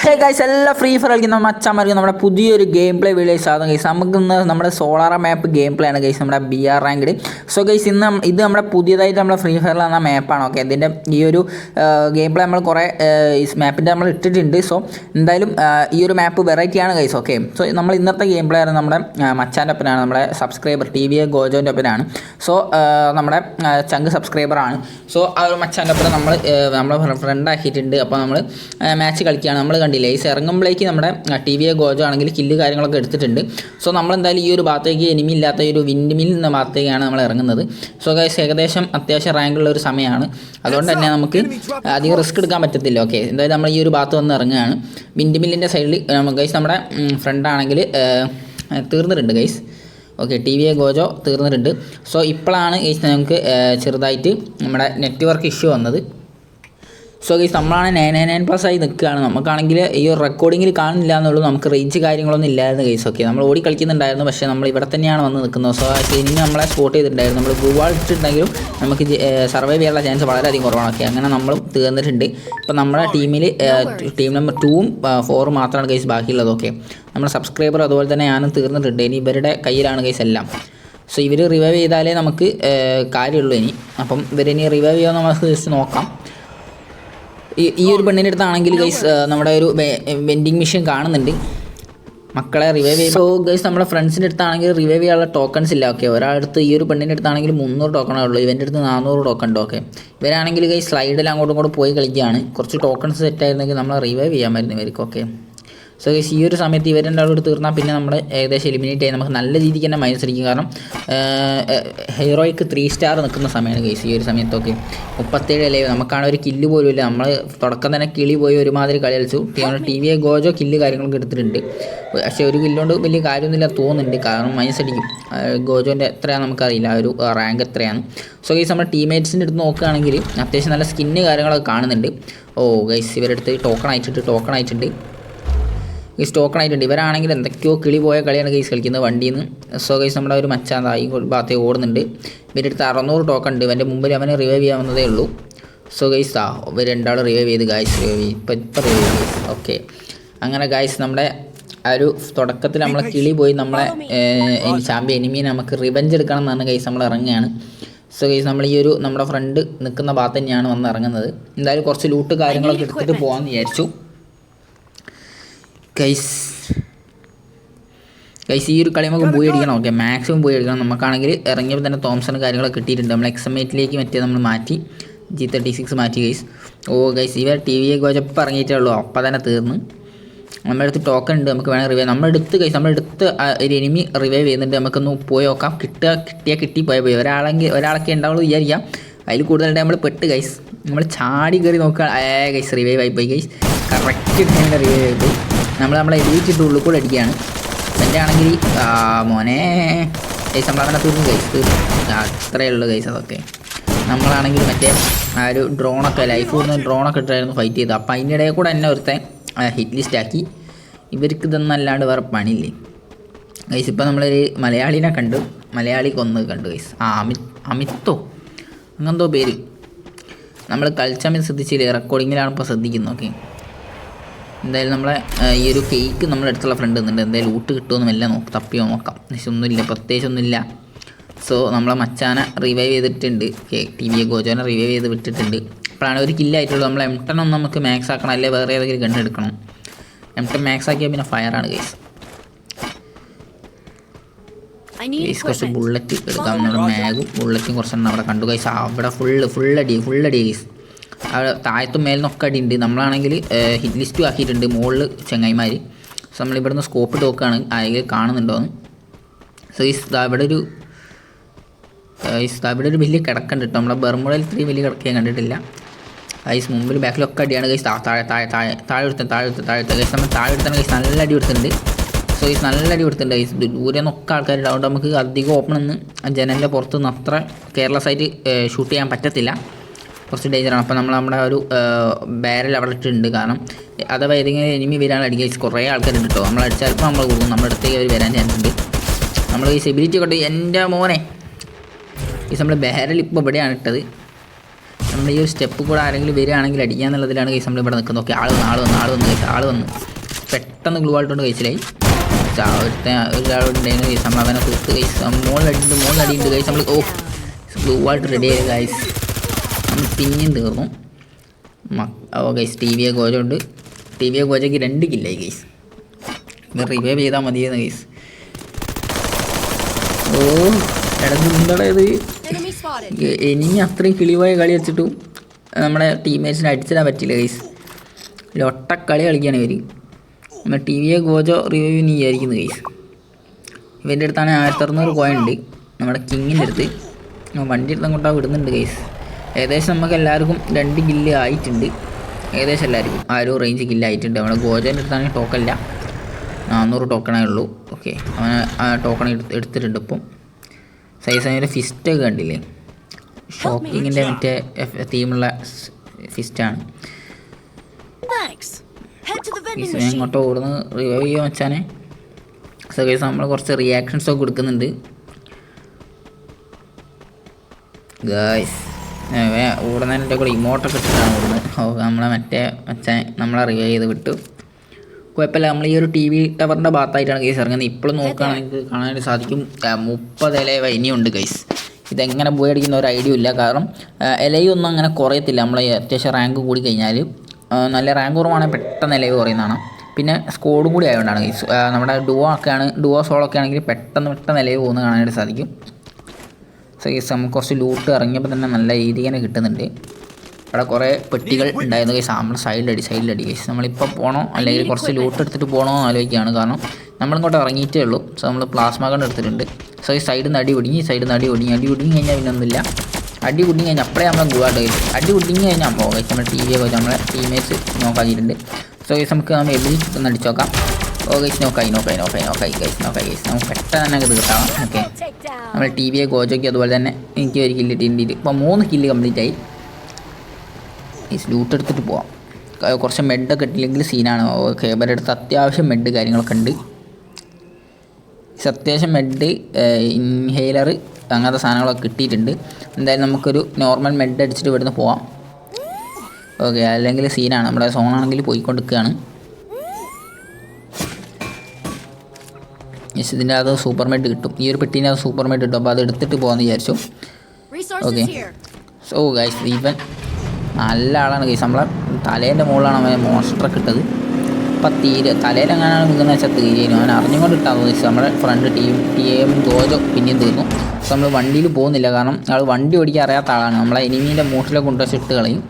ഹേ guys എല്ലാ free fire കളിക്കുന്ന മച്ചാമാർക്ക് നമ്മുടെ പുതിയൊരു ഗെയിം പ്ലേ വീഡിയോ സാധനം ഗൈസ് നമുക്ക് ഇന്ന് നമ്മുടെ സോളാറ മാപ്പ് ഗെയിം പ്ലേ ആണ് ഗൈസ് നമ്മുടെ B R ranked so guys ഇന്ന് ഇത് നമ്മുടെ പുതിയതായിട്ട് നമ്മുടെ ഫ്രീ ഫയറിൽ വന്ന മാപ്പാണ് ഓക്കെ ഇതിന്റെ ഈ ഒരു ഗെയിം പ്ലേ നമ്മൾ കുറേ ഈ മാപ്പിന്റെ നമ്മൾ ഇട്ടിട്ടുണ്ട്. സോ എന്തായാലും ഈ ഒരു മാപ്പ് വെറൈറ്റി ആണ് ഗൈസ് ഓക്കെ സോ നമ്മൾ ഇന്നത്തെ ഗെയിം പ്ലേ ആണ് നമ്മുടെ മച്ചാന്റെ ഒപ്പനാണ് നമ്മുടെ സബ്സ്ക്രൈബർ ടി വി ഗോജോന്റെ ഒപ്പനാണ്. സോ നമ്മുടെ ചങ്ക് സബ്സ്ക്രൈബറാണ് സോ ആ ഒരു മച്ചാന്റെ ഒപ്പം നമ്മൾ നമ്മളെ ഫ്രണ്ട് ആക്കിയിട്ടുണ്ട്. അപ്പോൾ നമ്മൾ മാച്ച് കളിക്കുകയാണ് നമ്മൾ കണ്ടില്ലേ? ഈ ഇറങ്ങുമ്പോഴേക്ക് നമ്മുടെ ടി വി ഗോജോ ആണെങ്കിൽ കില്ല് കാര്യങ്ങളൊക്കെ എടുത്തിട്ടുണ്ട്. സോ നമ്മൾ എന്തായാലും ഈ ഒരു ഭാഗത്തേക്ക് എനിമി ഇല്ലാത്ത ഒരു വിൻഡ് മിൽ എന്ന ഭാഗത്തേക്കാണ് നമ്മൾ ഇറങ്ങുന്നത്. സോ ഗൈസ് ഏകദേശം അത്യാവശ്യം റാങ്കുള്ള ഒരു സമയമാണ്. അതുകൊണ്ട് തന്നെ നമുക്ക് അധികം റിസ്ക് എടുക്കാൻ പറ്റത്തില്ല. ഓക്കെ എന്തായാലും നമ്മൾ ഈ ഒരു ഭാഗത്ത് വന്ന് ഇറങ്ങുകയാണ്. വിൻഡ് മില്ലിന്റെ സൈഡിൽ ഗൈസ് നമ്മുടെ ഫ്രണ്ട് ആണെങ്കിൽ തീർന്നിട്ടുണ്ട് guys okay T V A Gojo തീർന്നിട്ടുണ്ട്. സോ ഇപ്പോഴാണ് ഗൈസ് നമുക്ക് ചെറുതായിട്ട് നമ്മുടെ നെറ്റ്വർക്ക് ഇഷ്യൂ വന്നത്. സോ ഗൈസ് നമ്മളാണ് നയൻ നയൻ നയൻ പ്ലസ് ആയി നിൽക്കുകയാണ്. നമുക്കാണെങ്കിൽ ഈ ഒരു റെക്കോർഡിങ്ങിൽ കാണില്ല എന്നുള്ളൂ. നമുക്ക് റേഞ്ച് കാര്യങ്ങളൊന്നും ഇല്ലായിരുന്നു ഗൈസ് ഓക്കെ നമ്മൾ ഓടി കളിക്കുന്നുണ്ടായിരുന്നു. പക്ഷേ നമ്മൾ ഇവിടെ തന്നെയാണ് വന്ന് നിൽക്കുന്നത്. സോ ഇനി നമ്മളെ സ്പോട്ട് ചെയ്തിട്ടുണ്ടായിരുന്നു. നമ്മൾ ബ്ലൂ വാൾ ഇട്ടിട്ടുണ്ടെങ്കിലും നമുക്ക് സർവൈവ് ചെയ്യാനുള്ള ചാൻസ് വളരെയധികം കുറവാണ്. ഓക്കെ അങ്ങനെ നമ്മളും തീർന്നിട്ടുണ്ട്. ഇപ്പം നമ്മുടെ ടീമിൽ ടീം നമ്പർ ടൂവും ഫോറും മാത്രമാണ് ഗൈസ് ബാക്കിയുള്ളത്. ഓക്കെ നമ്മുടെ സബ്സ്ക്രൈബർ അതുപോലെ തന്നെ ഞാനും തീർന്നിട്ടുണ്ട്. ഇനി ഇവരുടെ കയ്യിലാണ് ഗൈസ് എല്ലാം. സോ ഇവർ റിവൈവ് ചെയ്താലേ നമുക്ക് കാര്യമുള്ളൂ ഇനി. അപ്പം ഇവരിനി റിവൈവ് ചെയ്യാൻ നമുക്ക് ജസ്റ്റ് നോക്കാം. ഈ ഒരു പെണ്ണിന്റെ അടുത്താണെങ്കിൽ ഗൈസ് നമ്മുടെ ഒരു വെൻഡിങ് മെഷീൻ കാണുന്നുണ്ട്. മക്കളെ റിവൈവ് ചെയ്യും സോ ഗൈസ് നമ്മുടെ ഫ്രണ്ട്സിന്റെ അടുത്താണെങ്കിൽ റിവൈവ് ചെയ്യാനുള്ള ടോക്കൺസ് ഇല്ല ഓക്കെ ഒരാളടുത്ത് ഈ ഒരു പെണ്ണിന്റെ അടുത്താണെങ്കിൽ മുന്നൂറ് ടോക്കണേ ഉള്ളൂ. ഇവന്റെ അടുത്ത് നാനൂറ് ടോക്കൺ ഉണ്ട് ഓക്കെ ഇവരാണെങ്കിൽ ഗൈസ് സ്ലൈഡിൽ അങ്ങോട്ടും ഇങ്ങോട്ടും പോയി കളിക്കുകയാണ്. കുറച്ച് ടോക്കൺസ് സെറ്റ് ആയിരുന്നെങ്കിൽ നമ്മൾ റിവൈവ് ചെയ്യാൻ ഇവർക്ക് ഓക്കെ സോ ഈ ഒരു സമയത്ത് ഇവർ രണ്ടാളോട് തീർന്നാൽ പിന്നെ നമ്മൾ ഏകദേശം എലിമിനേറ്റ് ചെയ്യാൻ നമുക്ക് നല്ല രീതിക്ക് തന്നെ മൈനസ് അടിക്കും കാരണം ഹീറോയ്ക്ക് ത്രീ സ്റ്റാർ നിൽക്കുന്ന സമയമാണ് ഗൈസ് ഈ ഒരു സമയത്തൊക്കെ. മുപ്പത്തേഴ് അല്ലേ? നമുക്കാണ് ഒരു കില്ല് പോലും ഇല്ല. നമ്മൾ തുടക്കം തന്നെ കിളി പോയി ഒരുമാതിരി കളി കളിച്ചു. ടി വി ഗോജോ കില്ല് കാര്യങ്ങളൊക്കെ എടുത്തിട്ടുണ്ട്. പക്ഷേ ഒരു കില്ലുകൊണ്ട് വലിയ കാര്യമൊന്നുമില്ല തോന്നുന്നുണ്ട്. കാരണം മൈനസ് അടിക്കും ഗോജോന്റെ എത്രയാണെന്ന് നമുക്കറിയില്ല. ആ ഒരു റാങ്ക് എത്രയാണ്. സോ ഗൈസ് നമ്മുടെ ടീമേറ്റ്സിന്റെ അടുത്ത് നോക്കുകയാണെങ്കിൽ അത്യാവശ്യം നല്ല സ്കിന്ന് കാര്യങ്ങളൊക്കെ കാണുന്നുണ്ട്. ഓ ഗൈസ് ഇവരെടുത്ത് ടോക്കൺ അയച്ചിട്ട് ടോക്കൺ അയച്ചിട്ടുണ്ട് ഈ ടോക്കൺ ആയിട്ടുണ്ട് ഇവരാണെങ്കിൽ എന്തൊക്കെയോ കിളി പോയ കളിയാണ് ഗൈസ് കളിക്കുന്നത്. വണ്ടിയിൽ നിന്ന് സോ ഗൈസ് നമ്മുടെ ഒരു മച്ചാന്തായി ഭാഗത്തേക്ക് ഓടുന്നുണ്ട്. ഇവരുടെ അടുത്ത് അറുന്നൂറ് ടോക്കൺ ഉണ്ട് ഇവന്റെ മുമ്പിൽ അവനെ റിവൈവ് ചെയ്യാവുന്നതേ ഉള്ളൂ. സോ ഗൈസ് ആ ഇവർ രണ്ടാൾ റിവൈവ് ചെയ്ത് ഗായ്സ് റിവൈവ് ചെയ്ത്. ഇപ്പം ഇപ്പം റിവൈവ് ചെയ്ത്. ഓക്കെ അങ്ങനെ ഗായ്സ് നമ്മുടെ ആ ഒരു തുടക്കത്തിൽ നമ്മളെ കിളി പോയി നമ്മളെ ചാമ്പ്യൻ എനിമിയെ നമുക്ക് റിവഞ്ച് എടുക്കണം എന്നാണ് ഗൈസ് നമ്മൾ ഇറങ്ങുകയാണ്. സോ ഗൈസ് നമ്മൾ ഈ ഒരു നമ്മുടെ ഫ്രണ്ട് നിൽക്കുന്ന ഭാഗത്ത് തന്നെയാണ് വന്ന് ഇറങ്ങുന്നത്. എന്തായാലും കുറച്ച് ലൂട്ട് കാര്യങ്ങളൊക്കെ എടുത്തിട്ട് പോകാമെന്ന് വിചാരിച്ചു. ഗൈസ് ഗൈസ് ഈ ഒരു കളി നമുക്ക് പോയി അടിക്കണം ഓക്കെ മാക്സിമം പോയി അടിക്കണം നമുക്കാണെങ്കിൽ ഇറങ്ങിയപ്പോൾ തന്നെ തോംസൺ കാര്യങ്ങളൊക്കെ കിട്ടിയിട്ടുണ്ട്. നമ്മൾ എക്സമേറ്റിലേക്ക് മറ്റേ നമ്മൾ മാറ്റി. ജി തേർട്ടി സിക്സ് മാറ്റി ഗൈസ് ഓ ഗൈസ് ഇവർ ടി വി ഗോജപ്പം ഇറങ്ങിയിട്ടേ ഉള്ളൂ. അപ്പം തന്നെ തീർന്നു. നമ്മുടെ അടുത്ത് ടോക്കൺ ഉണ്ട്. നമുക്ക് വേണമെങ്കിൽ റിവൈവ് നമ്മുടെ അടുത്ത് നമ്മുടെ അടുത്ത് ഒരു എനിമി റിവൈവ് ചെയ്യുന്നുണ്ട്. നമുക്കൊന്ന് പോയി നോക്കാം. കിട്ടുക കിട്ടിയാൽ കിട്ടി പോയാൽ പോയി. ഒരാളെങ്കിൽ ഒരാളൊക്കെ ഉണ്ടാവുള്ളൂ വിചാരിക്കാം. അതിൽ കൂടുതലായിട്ട് നമ്മൾ പെട്ട് ഗൈസ് നമ്മൾ ചാടി കയറി നോക്കുക ഏ ഗൈസ് റിവൈവ് ആയിപ്പോയി ഗൈസ് കറക്റ്റ് ടൈമിൽ റിവൈവ് ആയിപ്പോയി നമ്മൾ നമ്മളെ എഴുതിച്ചിട്ട് ഉള്ളിൽ കൂടെ അടിക്കുകയാണ് എന്റെ ആണെങ്കിൽ മോനെ ഗൈസ് നമ്മളങ്ങനെ തീർന്നു ഗൈസ് അത്രയേ ഉള്ളൂ ഗൈസ് അതൊക്കെ. നമ്മളാണെങ്കിൽ മറ്റേ ആ ഒരു ഡ്രോണൊക്കെ ലൈഫ് കൂടുന്ന ഡ്രോണൊക്കെ ഇട്ടായിരുന്നു ഫൈറ്റ് ചെയ്തത്. അപ്പോൾ അതിന്റെ ഇടയിൽ കൂടെ എന്നെ ഒരുത്തൻ ഹിറ്റ് ലിസ്റ്റാക്കി ഇവർക്ക് ഇതൊന്നും അല്ലാണ്ട് വേറെ പണിയില്ലേ. ഗൈസ് ഇപ്പോൾ നമ്മളൊരു മലയാളിനെ കണ്ടു. മലയാളി കൊന്ന് കണ്ടു ഗൈസ് ആ അമിത് അമിത്തോ? അങ്ങനെന്തോ പേര്. നമ്മൾ കളിച്ചമിത് ശ്രദ്ധിച്ചില്ലേ? റെക്കോർഡിങ്ങിലാണ് ഇപ്പോൾ ശ്രദ്ധിക്കുന്നത് ഓക്കെ എന്തായാലും നമ്മളെ ഈ ഒരു കേക്ക് നമ്മുടെ അടുത്തുള്ള ഫ്രണ്ട് നിന്നുണ്ട് എന്തായാലും ഊട്ട് കിട്ടുമെന്ന് എല്ലാം നോക്ക് തപ്പിയോ നോക്കാം. പക്ഷെ ഒന്നുമില്ല പ്രത്യേകിച്ച് ഒന്നുമില്ല സോ നമ്മളെ മച്ചാന റിവൈവ് ചെയ്തിട്ടുണ്ട്. ടി വി ഗോജോനെ റിവൈവ് ചെയ്ത് വിട്ടിട്ടുണ്ട്. അപ്പോഴാണ് ഒരു കില്ലായിട്ടുള്ളൂ നമ്മൾ എം ടെൻ ഒന്ന് നമുക്ക് മാക്സ് ആക്കണം അല്ലെങ്കിൽ വേറെ ഏതെങ്കിലും ഗണ്ണ് എടുക്കണം. എം ടെൻ മാക്സ് ആക്കിയാൽ പിന്നെ ഫയറാണ് കേസ് ഗൈസ് കുറച്ച് ബുള്ളറ്റ് എടുക്കാം. നമ്മുടെ മാഗും ബുള്ളറ്റും കുറച്ചെണ്ണം അവിടെ കണ്ടു. ഗൈസ് അവിടെ ഫുള്ള് ഫുള്ളടി അടി ഗൈസ് അവിടെ താഴത്തും മേലിനൊക്കെ ഉണ്ട്. നമ്മളാണെങ്കിൽ ഹിറ്റ് ലിസ്റ്റും ആക്കിയിട്ടുണ്ട് മുകളിൽ ചെങ്ങായിമാർ സോ നമ്മളിവിടുന്ന് സ്കോപ്പ് ടോക്കാണ് നോക്കുകയാണ് ആരെങ്കിലും കാണുന്നുണ്ടോന്ന് സോ ഈ ഇവിടെ ഒരു ഈ അവിടെ ഒരു വലിയ കിടക്കുണ്ട് കേട്ടോ നമ്മുടെ ബർമുടയിൽ ഇത്രയും വലിയ കിടക്ക ഞാൻ കണ്ടിട്ടില്ല. ഐസ് മുമ്പിൽ ബാക്കിലൊക്കെ അടിയാണ് കൈസ് താഴെ താഴെ താഴെ താഴെ താഴെ എടുത്ത താഴെ എടുത്ത താഴെ എടുത്ത. ഗൈസ് നമ്മൾ താഴെ എടുത്താണ് കൈസ് നല്ല അടി എടുത്തിട്ടുണ്ട് സോ ഗൈസ് നല്ല അടി കൊടുത്തിട്ടുണ്ട്. ഐസ് ദൂരെ നിന്നൊക്കെ ആൾക്കാരുണ്ട് അതുകൊണ്ട് നമുക്ക് അധികം ഓപ്പൺ ഒന്ന് ജനലിന്റെ പുറത്തുനിന്ന് അത്ര കെയർലെസ് ആയിട്ട് ഷൂട്ട് ചെയ്യാൻ പറ്റത്തില്ല. കുറച്ച് ഡേഞ്ചറാണ് അപ്പോൾ നമ്മൾ നമ്മുടെ ഒരു ബാരൽ അവിടെ ഇട്ടിട്ടുണ്ട്. കാരണം അഥവാ ഏതെങ്കിലും എനിമി വരാൻ അടിക്കുക കുറേ ആൾക്കാരുണ്ട് കേട്ടോ നമ്മൾ അടിച്ചാൽ ചിലപ്പോൾ നമ്മൾ കൊടുക്കും. നമ്മുടെ അടുത്തേക്ക് അവർ വരാൻ ചാൻസ് ഉണ്ട്. നമ്മൾ ഈ സെബിലിറ്റി കൊണ്ട് എന്റെ മോനെ. ഈ നമ്മൾ ബാരൽ ഇപ്പോൾ ഇവിടെയാണ് ഇട്ടത്. നമ്മൾ ഈ ഒരു സ്റ്റെപ്പ് കൂടെ ആരെങ്കിലും വരികയാണെങ്കിൽ അടിക്കുക എന്നുള്ളതിലാണ് കേസ് നമ്മൾ ഇവിടെ നിൽക്കുന്നത് ഓക്കെ ആൾ വന്നു ആൾ വന്നു ആൾ വന്നു കേസ് ആൾ വന്നു. പെട്ടെന്ന് ഗ്ലൂ ആയിട്ടുണ്ട് കഴിച്ചിലായി ഒരുത്ത ഒരാളുണ്ടായിരുന്നു കേസ് നമ്മൾ അവനെ തീർത്ത് കഴിച്ച് മുകളിലടിയുണ്ട് മുകളിലടിയുണ്ട് കഴിച്ച് നമ്മൾ ഓ ഗ്ലൂ ആയിട്ട് റെഡി ആയത് നമ്മൾ പിന്നെയും തീർന്നു. ഓ ഗൈസ് ടി വി എ ഗോജുണ്ട് ടി വി എ ഗോജയ്ക്ക് രണ്ട് കില്ലായി ഗൈസ് ഇത് റിവൈവ് ചെയ്താൽ മതിയെന്ന് ഗൈസ് ഓ എടാ ഇത് Enemy spotted. ഇനി അത്രയും കിളിവായ കളി വെച്ചിട്ടും നമ്മുടെ ടീമേറ്റ്സിനെ അടിച്ചിടാൻ പറ്റില്ല ഗൈസ് ലൊട്ട കളി കളിക്കുകയാണ് ഇവർ നമ്മുടെ ടി വിയെ ഗോജോ റിവ്യൂ നീ വിചാരിക്കുന്നത് ഗൈസ് ഇവന്റെ അടുത്താണ് ആയിരത്തി അറുന്നൂറ് കോയിൻ ഉണ്ട്. നമ്മുടെ കിങ്ങിന്റെ അടുത്ത്. വണ്ടി എടുത്ത് അങ്ങോട്ടാ വിടുന്നുണ്ട് ഗൈസ് ഏകദേശം നമുക്ക് എല്ലാവർക്കും രണ്ട് ഗില്ല് ആയിട്ടുണ്ട്. ഏകദേശം എല്ലാവർക്കും ആ ഒരു റേഞ്ച് ഗില്ല് ആയിട്ടുണ്ട്. നമ്മുടെ ഗോജന്റെ അടുത്താണെങ്കിൽ ടോക്കല്ല നാനൂറ് ടോക്കണേ ഉള്ളൂ. ഓക്കെ അവൻ ആ ടോക്കൺ എടുത്തിട്ടുണ്ട് ഇപ്പം. സൈസ് അതിന്റെ ഫിസ്റ്റൊക്കെ കണ്ടില്ലേ? ഷോക്കിങ്ങിന്റെ മറ്റേ തീമുള്ള ഫിസ്റ്റാണ് ഇങ്ങോട്ട് ഓടുന്ന്. റിവൈവ് ചെയ്യാൻ വെച്ചാനെ സോ കേസ് നമ്മൾ കുറച്ച് റിയാക്ഷൻസ് ഒക്കെ കൊടുക്കുന്നുണ്ട്. ഗായ്സ് ഓടുന്നതിന്റെ കൂടെ ഇമോട്ടൊക്കെ ഇട്ടിട്ടാണ് ഓടുന്നത്. ഓ നമ്മളെ മറ്റേ അച്ഛൻ നമ്മളെ റിവൈവ് ചെയ്ത് വിട്ടു. കുഴപ്പമില്ല നമ്മൾ ഈ ഒരു ടി വി ടവറിന്റെ ഭാഗത്തായിട്ടാണ് കേസ് ഇറങ്ങുന്നത്. ഇപ്പോഴും നോക്കുകയാണെങ്കിൽ നിങ്ങൾക്ക് കാണാനായിട്ട് സാധിക്കും. മുപ്പത് ഇല ഇനിയുണ്ട് കേസ് ഇതെങ്ങനെ പോയി അടിക്കുന്ന ഒരു ഐഡിയ ഇല്ല. കാരണം ഇലയൊന്നും അങ്ങനെ കുറയത്തില്ല. നമ്മൾ അത്യാവശ്യം റാങ്ക് കൂടി കഴിഞ്ഞാൽ നല്ല റാങ്ക് കുറവാണെങ്കിൽ പെട്ടെന്ന് ഇലവ് കുറയുന്നതാണ്. പിന്നെ സ്കോഡും കൂടി ആയതുകൊണ്ടാണ് നമ്മുടെ ഡുവോ ഒക്കെയാണ് ഡുവോ സോളൊക്കെ ആണെങ്കിൽ പെട്ടെന്ന് പെട്ടെന്ന് ഇലവ് പോകുന്നത് കാണാനായിട്ട് സാധിക്കും. സോ ഗൈസ് നമുക്ക് കുറച്ച് ലൂട്ട് ഇറങ്ങിയപ്പോൾ തന്നെ നല്ല രീതിയിൽ തന്നെ കിട്ടുന്നുണ്ട്. അവിടെ കുറേ പെട്ടികൾ ഉണ്ടായിരുന്നു. ഗൈസ് നമ്മൾ സൈഡിലടി സൈഡിലടി ഗൈസ് നമ്മളിപ്പോൾ പോകണോ അല്ലെങ്കിൽ കുറച്ച് ലൂട്ട് എടുത്തിട്ട് പോകണോ എന്ന് ആലോചിക്കുകയാണ്. കാരണം നമ്മളിങ്ങോട്ട് ഇറങ്ങിയിട്ടേ ഉള്ളൂ. സോ നമ്മൾ പ്ലാസ്മ ഗൺ എടുത്തിട്ടുണ്ട്. സോ ഈ സൈഡിൽ നിന്ന് അടി ഒടുങ്ങി സൈഡിൽ നിന്ന് അടി ഒടുങ്ങി അടി ഒടുങ്ങി കഴിഞ്ഞാൽ പിന്നെ ഒന്നുമില്ല. അടി കുടുങ്ങി കഴിഞ്ഞാൽ അപ്പോഴേ നമ്മളെ ഗുവാട്ട് ഗൈസ് അടി കുടുങ്ങി കഴിഞ്ഞാൽ പോകാം ഗൈസ് നമ്മുടെ ടി ടീമേറ്റ്സ് നോക്കാക്കിയിട്ടുണ്ട് സോ ഈ നമുക്ക് നമ്മൾ എബിലി ഒന്ന് അടിച്ചു നോക്കാം. ഓ ഗൈസ് നോക്കായി നോക്കായി നോക്കായി നോക്കായി ഗൈസ് നോക്കായി ഗൈസ് നമുക്ക് പെട്ടെന്ന് തന്നെ കിട്ടാം ഓക്കെ നമ്മൾ ടി വിയെ ഗോജോയ്ക്ക് അതുപോലെ തന്നെ എനിക്ക് ഒരു കില്ല് കിട്ടിയിട്ടുണ്ട് ഇപ്പോൾ മൂന്ന് കില്ല് കംപ്ലീറ്റ് ആയി. ഗൈസ് ലൂട്ട് എടുത്തിട്ട് പോവാം. കുറച്ച് മെഡൊക്കെ കിട്ടില്ലെങ്കിൽ സീനാണ് ഓക്കെ ഇവരുടെ അത്യാവശ്യം മെഡ് കാര്യങ്ങളൊക്കെ ഉണ്ട്. അത്യാവശ്യം മെഡ് ഇൻഹെയിലർ അങ്ങനത്തെ സാധനങ്ങളൊക്കെ കിട്ടിയിട്ടുണ്ട്. എന്തായാലും നമുക്കൊരു നോർമൽ മെഡ് അടിച്ചിട്ട് ഇവിടുന്ന് പോവാം. ഓക്കെ അല്ലെങ്കിൽ സീനാണ് നമ്മുടെ സോണാണെങ്കിൽ പോയിക്കൊണ്ടിരിക്കുകയാണ്. യെസ് ഇതിന്റെ അകത്ത് സൂപ്പർ മെഡ് കിട്ടും. ഈ ഒരു പെട്ടീന്റെ അകത്ത് സൂപ്പർ മെഡ് കിട്ടും. അപ്പോൾ അത് എടുത്തിട്ട് പോകാമെന്ന് വിചാരിച്ചു ഓക്കെ സോ ഗൈസ് ഇവൻ നല്ല ആളാണ് ഗൈസ് നമ്മളെ തലേന്റെ മുകളിലാണ് അവൻ മോസ്റ്റർ കിട്ടത് അപ്പം തീരെ തലയിലെങ്ങാനാണ് നിൽക്കുന്നത് വെച്ചാൽ തീരുന്നു അവൻ അറിഞ്ഞുകൊണ്ട് ഇട്ടാൽ ഗൈസ് നമ്മുടെ friend team T M Gojo പിന്നെയും തീർന്നു. അപ്പോൾ നമ്മൾ വണ്ടിയിൽ പോകുന്നില്ല. കാരണം ആൾ വണ്ടി ഓടിക്കാൻ അറിയാത്ത ആളാണ്. നമ്മളെ എനിമീന്റെ മൂട്ടിലെ കൊണ്ടുവച്ച് ഇട്ട് കളയും.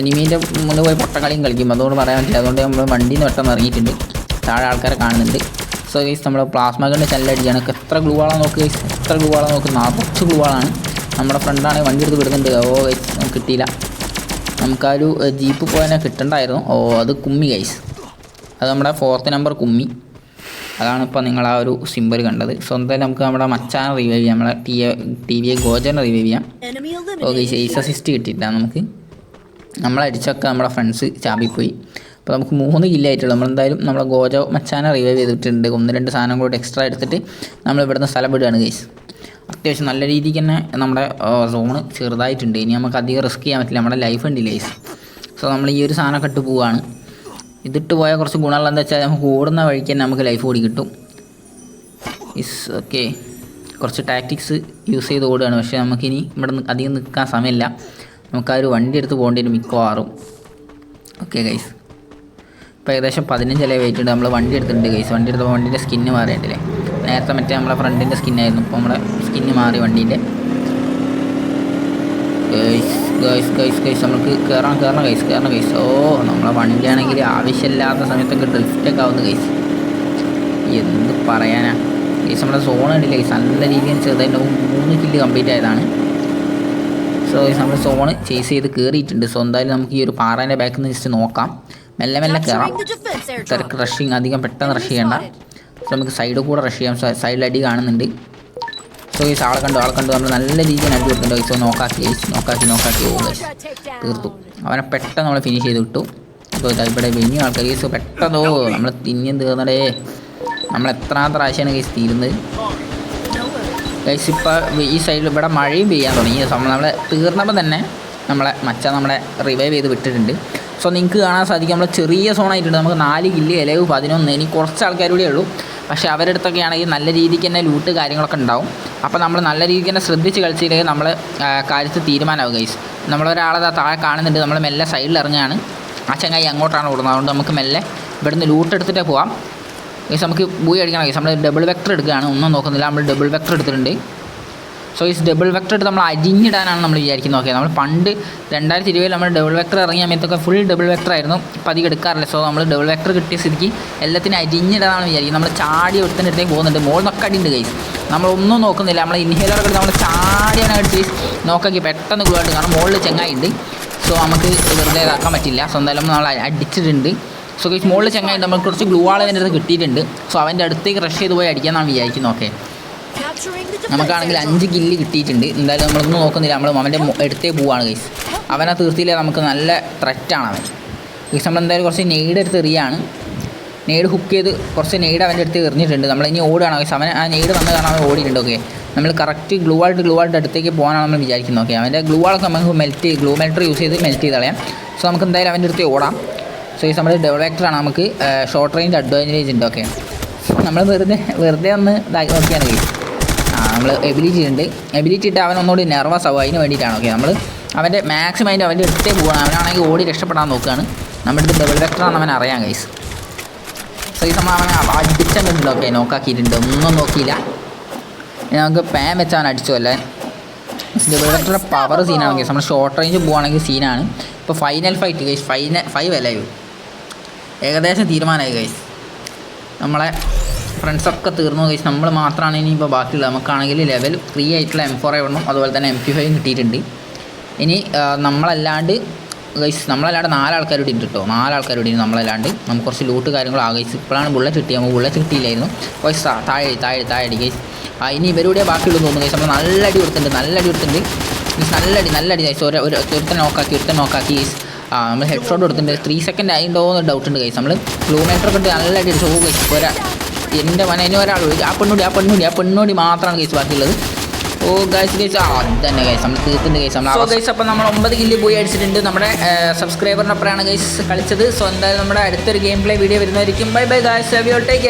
എനിമീന്റെ മുന്നിൽ പോയി പൊട്ടക്കളിയും കളിക്കും. അതുകൊണ്ട് പറയാൻ പറ്റില്ല. അതുകൊണ്ട് നമ്മൾ വണ്ടിയിൽ നിന്ന് പെട്ടെന്ന് ഇറങ്ങിയിട്ടുണ്ട്. താഴെ ആൾക്കാരെ കാണുന്നുണ്ട്. സോ ഗൈസ് നമ്മുടെ പ്ലാസ്മ കണ്ട് ചല്ലടിക്കുകയാണ് എത്ര ഗ്ലൂ ആളാണ് നോക്ക് ഗൈസ് എത്ര ഗ്ലൂ ആളാണ് നോക്ക്? നിറച്ച് ഗ്ലൂ ആളാണ്. നമ്മുടെ ഫ്രണ്ടാണെങ്കിൽ വണ്ടി എടുത്ത് വിടുന്നുണ്ട്. ഓ ഗൈസ് നമുക്ക് കിട്ടിയില്ല. നമുക്ക് ആ ഒരു ജീപ്പ് പോയതിനെ കിട്ടണ്ടായിരുന്നു. ഓ അത് കുമ്മി ഗൈസ് അത് നമ്മുടെ ഫോർത്ത് നമ്പർ കുമ്മി. അതാണ് ഇപ്പോൾ നിങ്ങൾ ആ ഒരു സിമ്പിൾ കണ്ടത്. സ്വന്തം നമുക്ക് നമ്മുടെ മച്ചാനെ റിവൈവ് ചെയ്യാം. നമ്മളെ ടി ടി വി ഗോജനെ റിവൈവ് ചെയ്യാം. Oh okay eliminated. Ace assist കിട്ടിയിട്ടാണ് നമുക്ക്. നമ്മളടിച്ചൊക്കെ നമ്മുടെ ഫ്രണ്ട്സ് ചാമ്പിപ്പോയി. അപ്പോൾ നമുക്ക് മൂന്ന് കില്ലായിട്ടുള്ളൂ നമ്മളെന്തായാലും നമ്മളെ ഗോജോ മച്ചാന റിവൈവ് ചെയ്തിട്ടുണ്ട്. ഒന്ന് രണ്ട് സാധനം കൂടി എക്സ്ട്രാ എടുത്തിട്ട് നമ്മൾ ഇവിടുന്ന് സ്ഥലം വിടുകയാണ് ഗൈസ് അത്യാവശ്യം നല്ല രീതിക്ക് തന്നെ നമ്മുടെ സോണ് ചെറുതായിട്ടുണ്ട്. ഇനി നമുക്ക് അധികം റിസ്ക് ചെയ്യാൻ പറ്റില്ല. നമ്മുടെ ലൈഫ് ഉണ്ടില്ല ഗൈസ് സോ നമ്മൾ ഈ ഒരു സാധനമൊക്കെ ഇട്ട് പോവുകയാണ് ഇതിട്ട് പോയ കുറച്ച് ഗുണമുള്ള എന്താ വെച്ചാൽ നമുക്ക് ഓടുന്ന വഴിക്ക് തന്നെ നമുക്ക് ലൈഫ് ഓടി കിട്ടും. ഇസ് ഓക്കെ കുറച്ച് ടാക്ടിക്സ് യൂസ് ചെയ്ത് ഓടുകയാണ്. പക്ഷേ നമുക്കിനി ഇവിടെ അധികം നിൽക്കാൻ സമയമില്ല. നമുക്ക് ആ ഒരു വണ്ടി എടുത്ത് പോകേണ്ടി വരും മിക്കവാറും. ഓക്കെ ഗൈസ് ഇപ്പോൾ ഏകദേശം പതിനഞ്ച് അല്ലേ വെയിറ്റ് ഉണ്ട് നമ്മൾ വണ്ടി എടുത്തിട്ടുണ്ട് ഗൈസ് വണ്ടി എടുത്തപ്പോൾ വണ്ടിന്റെ സ്കിന്ന് മാറിയിട്ടില്ലേ? നേരത്തെ മറ്റേ നമ്മളെ ഫ്രണ്ടിന്റെ സ്കിന്നായിരുന്നു ഇപ്പോൾ നമ്മുടെ സ്കിന്ന് മാറി വണ്ടീന്റെ. ഗൈസ് ഗൈസ് ഗൈസ് ഗൈസ് നമുക്ക് കയറാൻ കയറണം ഗൈസ് കയറണം ഗൈസ് ഓ നമ്മളെ വണ്ടിയാണെങ്കിൽ ആവശ്യമില്ലാത്ത സമയത്തൊക്കെ ഡ്രിഫ്റ്റൊക്കെ ആവുന്നു ഗൈസ് എന്ത് പറയാനാ? ഗൈസ് നമ്മുടെ സോൺ കണ്ടില്ല ഗൈസ് നല്ല രീതിയിൽ ചെറുതായിട്ട് മൂന്ന് കില്ല് കംപ്ലീറ്റ് ആയതാണ്. സോ ഗൈസ് നമ്മൾ സോണ് ചേസ് ചെയ്ത് കയറിയിട്ടുണ്ട് സോ എന്തായാലും നമുക്ക് ഈ ഒരു പാറേന്റെ ബാക്കിൽ നിന്ന് ജസ്റ്റ് നോക്കാം. മെല്ലെ മെല്ലെ കയറാം തിരക്ക് റഷിങ് അധികം പെട്ടെന്ന് റഷ് ചെയ്യണ്ട. സോ നമുക്ക് സൈഡിൽ കൂടെ റഷ് ചെയ്യാം. സൈഡിൽ അടി കാണുന്നുണ്ട്. സോ ഈ ആളെ കണ്ടു? ആളെ കണ്ടു? നമ്മൾ നല്ല രീതിയിൽ അടി കൊടുത്തിട്ടുണ്ട്. സോ നോക്കാക്കി നോക്കാക്കി നോക്കാക്കി ഓ ഗൈസ് തീർത്തു. അവനെ പെട്ടെന്ന് നമ്മൾ ഫിനിഷ് ചെയ്ത് വിട്ടു. സോ ഇതാ ഇവിടെ ഇനിയും ആൾക്കാർ സോ പെട്ടെന്നോ നമ്മൾ തിന്നിയും തീർന്നടേ. നമ്മൾ എത്രാം പ്രാവശ്യമാണ് കേസ് തീരുന്നത്. ഗൈസ് ഇപ്പോൾ ഈ സൈഡിൽ ഇവിടെ മഴയും പെയ്യാൻ തുടങ്ങി. നമ്മൾ നമ്മളെ തീർന്നപ്പോൾ തന്നെ നമ്മളെ മച്ച നമ്മളെ റിവൈവ് ചെയ്ത് വിട്ടിട്ടുണ്ട്. സോ നിങ്ങൾക്ക് കാണാൻ സാധിക്കും. നമ്മൾ ചെറിയ സോണായിട്ടുണ്ട് നമുക്ക് നാല് കില്ല് ഇലവ് പതിനൊന്ന് ഇനി കുറച്ച് ആൾക്കാർ കൂടെ ഉള്ളൂ. പക്ഷേ അവരുടെ അടുത്തൊക്കെ ആണെങ്കിൽ നല്ല രീതിക്ക് തന്നെ ലൂട്ട് കാര്യങ്ങളൊക്കെ ഉണ്ടാവും. അപ്പോൾ നമ്മൾ നല്ല രീതിക്ക് തന്നെ ശ്രദ്ധിച്ച് കളിച്ചില്ലെങ്കിൽ നമ്മൾ കാര്യത്തിൽ തീരുമാനമാവും ഗൈസ് നമ്മളൊരാളെ താഴെ കാണുന്നുണ്ട്. നമ്മൾ മെല്ലെ സൈഡിൽ ഇറങ്ങുകയാണ്. ആ ചങ്ങായി അങ്ങോട്ടാണ് ഓടുന്നത്. അതുകൊണ്ട് നമുക്ക് മെല്ലെ ഇവിടുന്ന് ലൂട്ട് എടുത്തിട്ടേ പോവാം. ഗൈസ് നമുക്ക് ബൂയി അടിക്കണം ഗൈസ് നമ്മൾ ഡബിൾ വെക്ടർ എടുക്കുകയാണ്. ഒന്നും നോക്കുന്നില്ല. നമ്മൾ ഡബിൾ വെക്ടർ എടുത്തിട്ടുണ്ട്. സോ ഈ ഡബിൾ വെക്ടർ എടുത്ത് നമ്മൾ അരിഞ്ഞിടാനാണ് നമ്മൾ വിചാരിക്കുന്നത്. ഓക്കെ നമ്മൾ പണ്ട് രണ്ടായിരത്തി ഇരുപതിൽ നമ്മൾ ഡബിൾ വെക്ടർ ഇറങ്ങിയ സമയത്തൊക്കെ ഫുൾ ഡബിൾ വെക്ടർ ആയിരുന്നു. ഇപ്പം അധികം എടുക്കാറില്ല. സോ നമ്മൾ ഡബിൾ വെക്ടർ കിട്ടിയ സ്ഥിതിക്ക് എല്ലാത്തിനും അരിഞ്ഞിടാനാണ് വിചാരിക്കുന്നത്. നമ്മൾ ചാടി ഒരുത്തിന്റെ അടുത്തേക്ക് പോകുന്നുണ്ട്. മോൾ നിന്നൊക്കെ അടിയുണ്ട് കൈസ് നമ്മളൊന്നും നോക്കുന്നില്ല. നമ്മൾ ഇൻഹേലർ ഒക്കെ നമ്മൾ ചാടിയാനായിട്ട് അടിച്ച് നോക്കാക്കി പെട്ടെന്ന് ഗ്ലൂവായിട്ട് കാരണം മുകളിൽ ചെങ്ങായിണ്ട്. സോ നമുക്ക് വെറുതെ ഇതാക്കാൻ പറ്റില്ല. സോ എന്തായാലും നമ്മൾ അടിച്ചിട്ടുണ്ട്. സോ ഗൈസ് മുകളിൽ ചെങ്ങായി നമുക്ക് കുറച്ച് ഗ്ലൂ ആൾ അതിന്റെ അടുത്ത് കിട്ടിയിട്ടുണ്ട്. സോ അവന്റെ അടുത്തേക്ക് റഷ് ചെയ്ത് പോയി അടിക്കാമെന്നാണ് വിചാരിക്കുന്നത്. ഓക്കെ Capturing the നമുക്കാണെങ്കിൽ അഞ്ച് കില്ല് കിട്ടിയിട്ടുണ്ട്. എന്തായാലും നമ്മളൊന്നും നോക്കുന്നില്ല. നമ്മൾ അവന്റെ എടുത്തേ പോവാണ് ഗൈസ് അവനെ തീർത്തിയില്ല നമുക്ക് നല്ല ത്രെറ്റാണ് അവൻ. ഗൈസ് നമ്മൾ എന്തായാലും കുറച്ച് നെയ്ഡ് എടുത്ത് എറിയാണ്. നെയ്ഡ് ഹുക്ക് ചെയ്ത് കുറച്ച് നെയ്ഡ് അവന്റെ അടുത്ത് എറിഞ്ഞിട്ടുണ്ട്. നമ്മൾ ഇനി ഓടുകയാണ് ഗൈസ് അവൻ ആ നെയ്ഡ് വന്ന് കാരണം അവൻ ഓടിയിട്ടുണ്ട് ഓക്കെ നമ്മൾ കറക്റ്റ് ഗ്ലൂ ആയിട്ട് ഗ്ലൂ ആയിട്ട് അടുത്തേക്ക് പോകാനാണ് നമ്മൾ വിചാരിക്കുന്നത് ഓക്കെ അവന്റെ ഗ്ലൂ ആളൊക്കെ നമുക്ക് മെൽറ്റ് ഗ്ലൂ മെൽറ്റർ യൂസ് ചെയ്ത് മെൽറ്റ് ചെയ്ത് കളയാം. സോ നമുക്ക് എന്തായാലും അവന്റെ അടുത്ത് ഓടാം. സോ ഈ നമ്മൾ ഡെവലക്ടറാണ് നമുക്ക് ഷോർട്ട് റേഞ്ച് അഡ്വാന്റേജ് ഉണ്ട് ഓക്കെ നമ്മൾ വെറുതെ വെറുതെ ഒന്ന് ഇതാക്കി നോക്കിയാണ് ഗൈസ് ആ നമ്മൾ എബിലിറ്റി ഉണ്ട്. എബിലിറ്റി ഇട്ട് അവൻ ഒന്നുകൂടി നെർവസ് ആവും. അതിന് വേണ്ടിയിട്ടാണ് ഓക്കെ നമ്മൾ അവന്റെ മാക്സിമം അതിന്റെ അവന്റെ അടുത്തേ പോകണം അവനാണെങ്കിൽ ഓടി രക്ഷപ്പെടാൻ നോക്കുകയാണ് നമ്മുടെ ഡബിൾ വെക്ടറാണെന്ന് അവൻ അറിയാം ഗൈസ് സോ ഈ സമയം അവൻ അടിച്ചിട്ടുണ്ട് ഓക്കെ നോക്കാക്കിയിട്ടുണ്ട്. ഒന്നും നോക്കിയില്ല. നമുക്ക് പാൻ വെച്ച് അവൻ അടിച്ചു അല്ലേ ഡബിൾ വെക്ടറുടെ പവർ സീനാണ് ഗൈസ് നമ്മൾ ഷോർട്ട് റേഞ്ച് പോവുകയാണെങ്കിൽ സീനാണ് ഇപ്പോൾ final fight guys final five അല്ലേ? ഏകദേശം തീരുമാനമായി ഗൈസ് നമ്മളെ ഫ്രണ്ട്സൊക്കെ തീർന്നു കഴിച്ച് നമ്മൾ മാത്രമാണ് ഇനിയിപ്പോൾ ബാക്കിയുള്ളത്. നമുക്കാണെങ്കിൽ ലെവൽ ത്രീ ആയിട്ടുള്ള എം ഫോർ എണ്ണും അതുപോലെ തന്നെ എം പി ഫൈവും കിട്ടിയിട്ടുണ്ട്. ഇനി നമ്മളല്ലാണ്ട് ഗൈസ് നമ്മളല്ലാണ്ട് നാലാൾക്കാർ ഇവിടെ ഉണ്ട് കേട്ടോ നാലാൾക്കാർ ഇവിടെ ഉണ്ട് നമ്മളല്ലാണ്ട്. നമുക്ക് കുറച്ച് ലൂട്ട് കാര്യങ്ങൾ ആ ഇപ്പോഴാണ് ബുള്ളറ്റ് കിട്ടിയത് നമുക്ക് ബുള്ളറ്റ് കിട്ടിയില്ലായിരുന്നു. ഗൈസ് താഴെ താഴെ താഴെ ഗൈസ് ആ ഇനി ഇവരുടെ ബാക്കിയുള്ള തോന്നുന്നു ഗൈസ് നമ്മൾ നല്ല അടി കൊടുത്തിട്ടുണ്ട് നല്ല അടി കൊടുത്തിട്ടുണ്ട്. ഗൈസ് നല്ല അടി നല്ല അടി ഗൈസ് ഒരു ഒരു ഒരുത്തൻ നോക്കാക്കി ഒരുത്തൻ നോക്കാക്കി ഗൈസ് ആ നമ്മൾ ഹെഡ് ഷോട്ട് കൊടുത്തിട്ടുണ്ട്. ത്രീ സെക്കൻഡ് ആയിട്ടുണ്ടോ എന്ന് ഡൗട്ട് ഉണ്ട് ഗൈസ് നമ്മൾ ക്ലൂമീറ്റർ ഒക്കെ ഇട്ട് നല്ല അടി അടിച്ചു ഗൈസ് ഒരാ എന്റെ മന ഇനി ഒരാൾ ആ പെണ്ണോടി ആ പെണ്ണോടി ആ പെണ്ണോടി മാത്രമാണ് കേസ് ബാക്കിയുള്ളത്. ഓ ഗൈസ് ഗൈസ് ആ തന്നെ ഗൈസ് നമ്മൾ തീർത്തിന്റെ ഗൈസ് നമ്മൾ ഗൈസ് അപ്പോൾ നമ്മൾ ഒമ്പത് കില്ല് പോയി അടിച്ചിട്ടുണ്ട്. നമ്മുടെ സബ്സ്ക്രൈബറിനൊപ്പമാണ് ഗൈസ് കളിച്ചത്. സോ എന്തായാലും നമ്മുടെ അടുത്തൊരു ഗെയിം പ്ലേ വീഡിയോ വരുന്നതായിരിക്കും ബൈ ബൈ ഗൈസ് ടേക്ക്